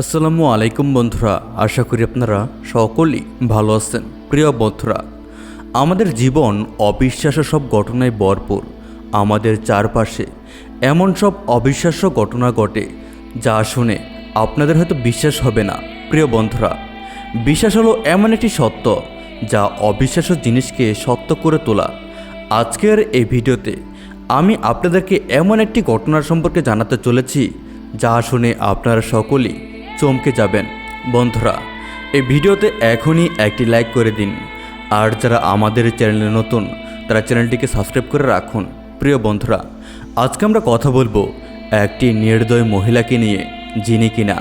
আসসালামু আলাইকুম বন্ধুরা, আশা করি আপনারা সকলেই ভালো আছেন। প্রিয় বন্ধুরা, আমাদের জীবন অবিশ্বাস্য সব ঘটনায় ভরপুর। আমাদের চারপাশে এমন সব অবিশ্বাস্য ঘটনা ঘটে যা শুনে আপনাদের হয়তো বিশ্বাস হবে না। প্রিয় বন্ধুরা, বিশ্বাস হলো এমন একটি সত্য যা অবিশ্বাস্য জিনিসকে সত্য করে তোলা। আজকের এই ভিডিওতে আমি আপনাদেরকে এমন একটি ঘটনার সম্পর্কে জানাতে চলেছি যা শুনে আপনারা সকলেই চমকে যাবেন। বন্ধুরা, এই ভিডিওতে এখনই একটি লাইক করে দিন। আর যারা আমাদের চ্যানেলে নতুন, তারা চ্যানেলটিকে সাবস্ক্রাইব করে রাখুন। প্রিয় বন্ধুরা, আজকে আমরা কথা বলব একটি নির্দয় মহিলাকে নিয়ে, যিনি কিনা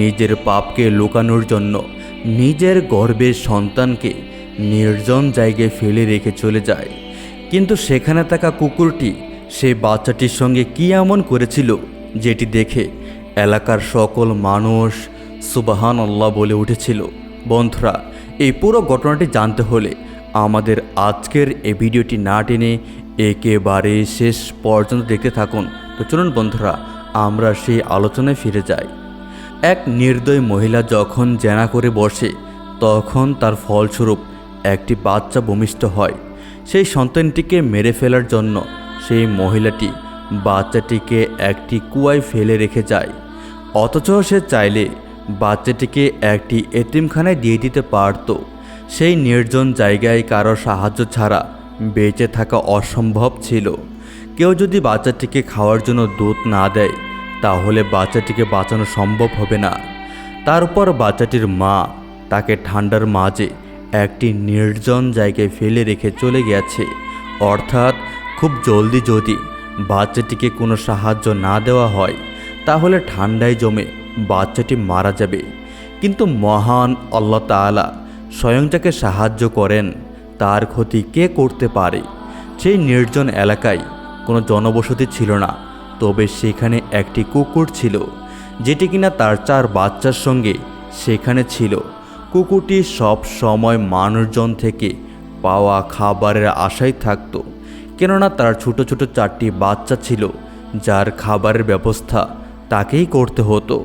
নিজের পাপকে লুকানোর জন্য নিজের গর্বের সন্তানকে নির্জন জায়গায় ফেলে রেখে চলে যায়। কিন্তু সেখানে থাকা কুকুরটি, সেই বাচ্চাটির সঙ্গে কী এমন করেছিল, যেটি দেখে এলাকার সকল মানুষ সুবাহান আল্লাহ বলে উঠেছিল। বন্ধুরা, এই পুরো ঘটনাটি জানতে হলে আমাদের আজকের এই ভিডিওটি না টেনে একেবারে শেষ পর্যন্ত দেখতে থাকুন। তো চলুন বন্ধুরা, আমরা সেই আলোচনায় ফিরে যাই। এক নির্দয় মহিলা যখন জেনা করে বসে, তখন তার ফলস্বরূপ একটি বাচ্চা ভূমিষ্ঠ হয়। সেই সন্তানটিকে মেরে ফেলার জন্য সেই মহিলাটি বাচ্চাটিকে একটি কুয়ায় ফেলে রেখে যায়। অথচ সে চাইলে বাচ্চাটিকে একটি এতিমখানায় দিয়ে দিতে পারত। সেই নির্জন জায়গায় কারও সাহায্য ছাড়া বেঁচে থাকা অসম্ভব ছিল। কেউ যদি বাচ্চাটিকে খাওয়ার জন্য দুধ না দেয়, তাহলে বাচ্চাটিকে বাঁচানো সম্ভব হবে না। তারপর বাচ্চাটির মা তাকে ঠান্ডার মাঝে একটি নির্জন জায়গায় ফেলে রেখে চলে গেছে। অর্থাৎ খুব জলদি যদি বাচ্চাটিকে কোনো সাহায্য না দেওয়া হয় তাহলে ঠান্ডায় জমে বাচ্চাটি মারা যাবে। কিন্তু মহান আল্লাহ তাআলা স্বয়ং যাকে সাহায্য করেন, তার ক্ষতি কে করতে পারে? সেই নির্জন এলাকায় কোনো জনবসতি ছিল না, তবে সেখানে একটি কুকুর ছিল, যেটি কিনা তার চার বাচ্চার সঙ্গে সেখানে ছিল। কুকুরটি সব সময় মানুষজন থেকে পাওয়া খাবারের আশায় থাকতো, কেননা তার ছোট ছোট চারটি বাচ্চা ছিল, যার খাবারের ব্যবস্থা তাকেই করতে হতো।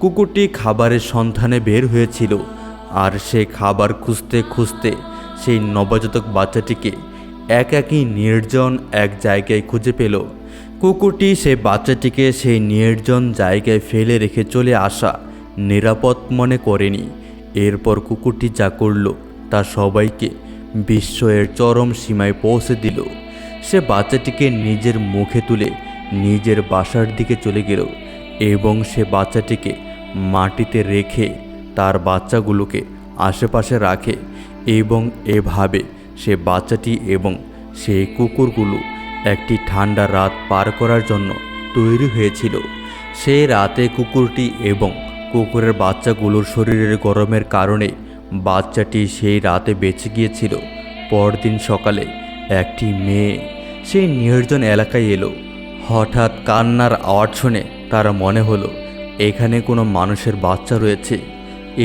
কুকুরটি খাবারের সন্ধানে বের হয়েছিল আর সে খাবার খুঁজতে খুঁজতে সেই নবজাতক বাচ্চাটিকে এক একই নির্জন এক জায়গায় খুঁজে পেল। কুকুরটি সে বাচ্চাটিকে সেই নির্জন জায়গায় ফেলে রেখে চলে আসা নিরাপদ মনে করেনি। এরপর কুকুরটি যা করল তা সবাইকে বিস্ময়ের চরম সীমায় পৌঁছে দিল। সে বাচ্চাটিকে নিজের মুখে তুলে নিজের বাসার দিকে চলে গেল। এবং সে বাচ্চাটিকে মাটিতে রেখে তার বাচ্চাগুলোকে আশেপাশে রাখে এবং এভাবে সে বাচ্চাটি এবং সেই কুকুরগুলো একটি ঠান্ডা রাত পার করার জন্য তৈরি হয়েছিল। সেই রাতে কুকুরটি এবং কুকুরের বাচ্চাগুলোর শরীরের গরমের কারণে বাচ্চাটি সেই রাতে বেঁচে গিয়েছিল। পরদিন সকালে একটি মেয়ে, সেই নির্জন এলাকায় এলো। হঠাৎ কান্নার আওয়াজ শুনে তার মনে হলো, এখানে কোনো মানুষের বাচ্চা রয়েছে।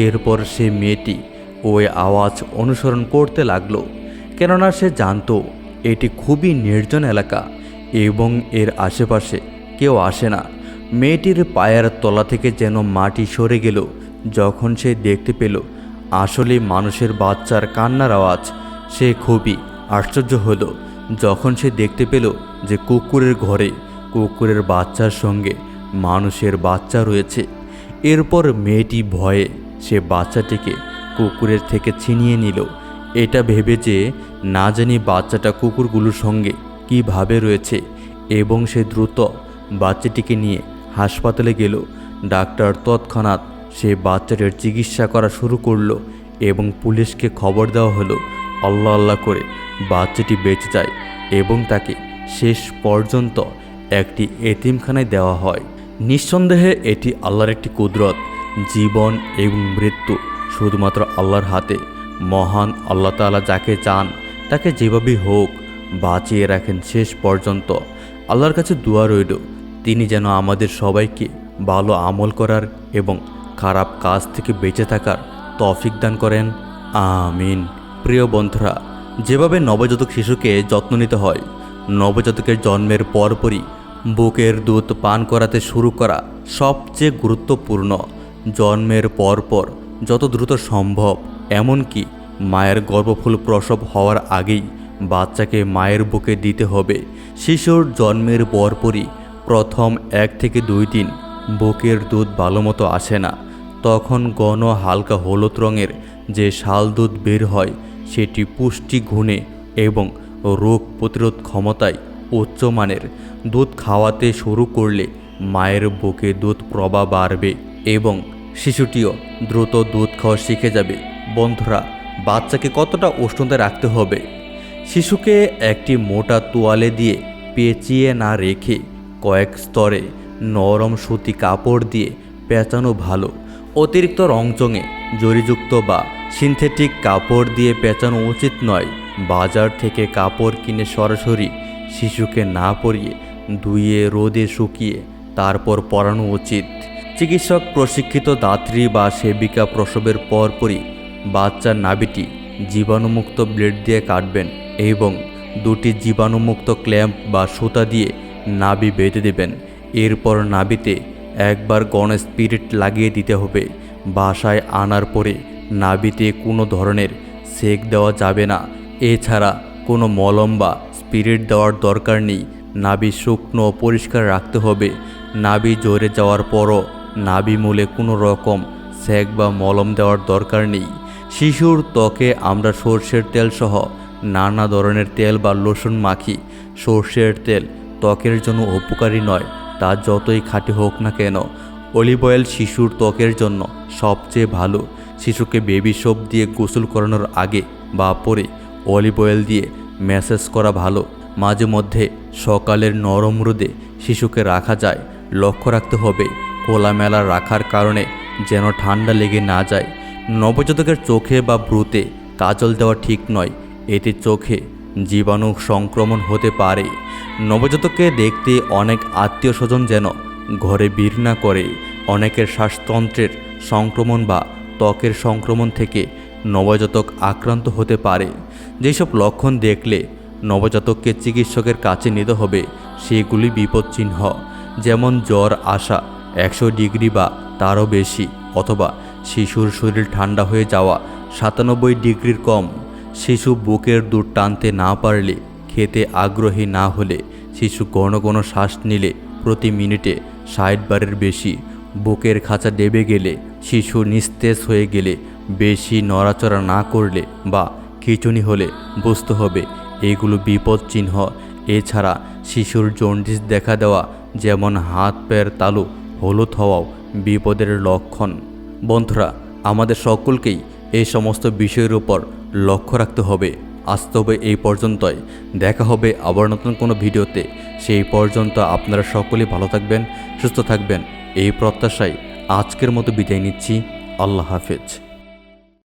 এরপর সে মেয়েটি ওই আওয়াজ অনুসরণ করতে লাগল, কেননা সে জানতো এটি খুবই নির্জন এলাকা এবং এর আশেপাশে কেউ আসে না। মেয়েটির পায়ের তলা থেকে যেন মাটি সরে গেল, যখন সে দেখতে পেল আসলে মানুষের বাচ্চার কান্নার আওয়াজ। সে খুবই আশ্চর্য হলো, যখন সে দেখতে পেল যে কুকুরের ঘরে কুকুরের বাচ্চার সঙ্গে মানুষের বাচ্চা রয়েছে। এরপর মেয়েটি ভয়ে সে বাচ্চাটিকে কুকুরের থেকে ছিনিয়ে নিল। এটা ভেবে যে না জানি বাচ্চাটা কুকুরগুলোর সঙ্গে কীভাবে রয়েছে এবং সে দ্রুত বাচ্চাটিকে নিয়ে হাসপাতালে গেল। ডাক্তার তৎক্ষণাৎ সে বাচ্চাটির চিকিৎসা করা শুরু করল এবং পুলিশকে খবর দেওয়া হলো, আল্লাহ আল্লাহ করে বাচ্চাটি বেঁচে যায় এবং তাকে শেষ পর্যন্ত একটি এতিমখানায় দেওয়া হয়। নিঃসন্দেহে এটি আল্লাহর একটি কুদরত, জীবন এবং মৃত্যু। শুধুমাত্র আল্লাহর হাতে মহান আল্লাহ তাআলা যাকে চান, তাকে যেভাবেই হোক বাঁচিয়ে রাখেন শেষ পর্যন্ত। আল্লাহর কাছে দোয়া রইল, তিনি যেন আমাদের সবাইকে ভালো আমল করার এবং খারাপ কাজ থেকে বেঁচে থাকার তফিক দান করেন। আমিন। প্রিয় বন্ধুরা, যেভাবে নবজাতক শিশুকে যত্ন নিতে হয়, নবজাতকের জন্মের পরপরই বুকের দুধ পান করাতে শুরু করা সবচেয়ে গুরুত্বপূর্ণ জন্মের পরপর যত দ্রুত সম্ভব, এমনকি মায়ের গর্ভফুল প্রসব হওয়ার আগেই বাচ্চাকে মায়ের বুকে দিতে হবে। শিশুর জন্মের পরপরই প্রথম এক থেকে দুই দিন বুকের দুধ ভালো মতো আসে না। তখন ঘন হালকা হলুদ রঙের যে শাল দুধ বের হয়, সেটি পুষ্টি গুণে এবং রোগ প্রতিরোধ ক্ষমতায় উচ্চমানের। দুধ খাওয়াতে শুরু করলে মায়ের বুকে দুধ প্রবাহ বাড়বে এবং শিশুটিও দ্রুত দুধ খাওয়া শিখে যাবে। বন্ধুরা, বাচ্চাকে কতটা উষ্ণতায় রাখতে হবে? শিশুকে একটি মোটা তোয়ালে দিয়ে পেঁচিয়ে না রেখে কয়েক স্তরে নরম সুতি কাপড় দিয়ে পেঁচানো ভালো। অতিরিক্ত রংচঙে জরিযুক্ত বা সিনথেটিক কাপড় দিয়ে পেঁচানো উচিত নয়। বাজার থেকে কাপড় কিনে সরাসরি শিশুকে না পরিয়ে ধুয়ে, রোদে শুকিয়ে তারপর পরানো উচিত। চিকিৎসক, প্রশিক্ষিত দাত্রী বা সেবিকা প্রসবের পরপরই বাচ্চার নাভিটি জীবাণুমুক্ত ব্লেড দিয়ে কাটবেন এবং দুটি জীবাণুমুক্ত ক্ল্যাম্প বা সুতা দিয়ে নাভি বেঁধে দেবেন। এরপর নাভিতে একবার গণ স্পিরিট লাগিয়ে দিতে হবে। বাসায় আনার পরে নাভিতে কোনো ধরনের সেক দেওয়া যাবে না। এছাড়া কোনো মলম বা স্পিরিট দেওয়ার দরকার নেই। নাভি শুকনো পরিষ্কার রাখতে হবে। নাভি জোরে যাওয়ার পরও নাভি মূলে কোনো রকম সেক বা মলম দেওয়ার দরকার নেই। শিশুর ত্বকে আমরা সর্ষের তেল সহ নানা ধরনের তেল বা লোশন মাখি। সর্ষের তেল ত্বকের জন্য উপকারী নয়, তা যতই খাঁটি হোক না কেন। অলিভ অয়েল শিশুর ত্বকের জন্য সবচেয়ে ভালো। শিশুকে বেবি সোপ দিয়ে গোসল করানোর আগে বা পরে অলিভ অয়েল দিয়ে ম্যাসেজ করা ভালো। মাঝে মধ্যে সকালের নরম রোদে শিশুকে রাখা যায়। লক্ষ্য রাখতে হবে, খোলামেলা রাখার কারণে যেন ঠান্ডা লেগে না যায়। নবজাতকের চোখে বা ব্রুতে কাজল দেওয়া ঠিক নয়। এতে চোখে জীবাণু সংক্রমণ হতে পারে। নবজাতককে দেখতে অনেক আত্মীয় স্বজন যেন ঘরে বীর না করে। অনেকের শ্বাসতন্ত্রের সংক্রমণ বা ত্বকের সংক্রমণ থেকে নবজাতক আক্রান্ত হতে পারে। যেসব লক্ষণ দেখলে নবজাতককে চিকিৎসকের কাছে নিতে হবে, সেগুলি বিপদচিহ্ন, যেমন জ্বর আসা একশো ডিগ্রি বা তারও বেশি, অথবা শিশুর শরীর ঠান্ডা হয়ে যাওয়া সাতানব্বই ডিগ্রির কম। শিশু বুকের দুধ টানতে না পারলে, খেতে আগ্রহী না হলে, শিশু ঘন ঘন শ্বাস নিলে প্রতি মিনিটে ষাট বারের বেশি। বুকের খাঁচা ডেবে গেলে, শিশু নিস্তেজ হয়ে গেলে, বেশি নড়াচড়া না করলে বা খিচুনি হলে বুঝতে হবে, এগুলো বিপদ চিহ্ন। এছাড়া শিশুর জন্ডিস দেখা দেওয়া, যেমন হাত পায়ের তালু, হলুদ হওয়াও বিপদের লক্ষণ। বন্ধুরা, আমাদের সকলকেই এই সমস্ত বিষয়ের উপর লক্ষ্য রাখতে হবে। আসতে হবে এই পর্যন্তই। দেখা হবে আবার নতুন কোনো ভিডিওতে। সেই পর্যন্ত আপনারা সকলেই ভালো থাকবেন, সুস্থ থাকবেন। এই প্রত্যাশায় আজকের মতো বিদায় নিচ্ছি। আল্লাহ হাফেজ।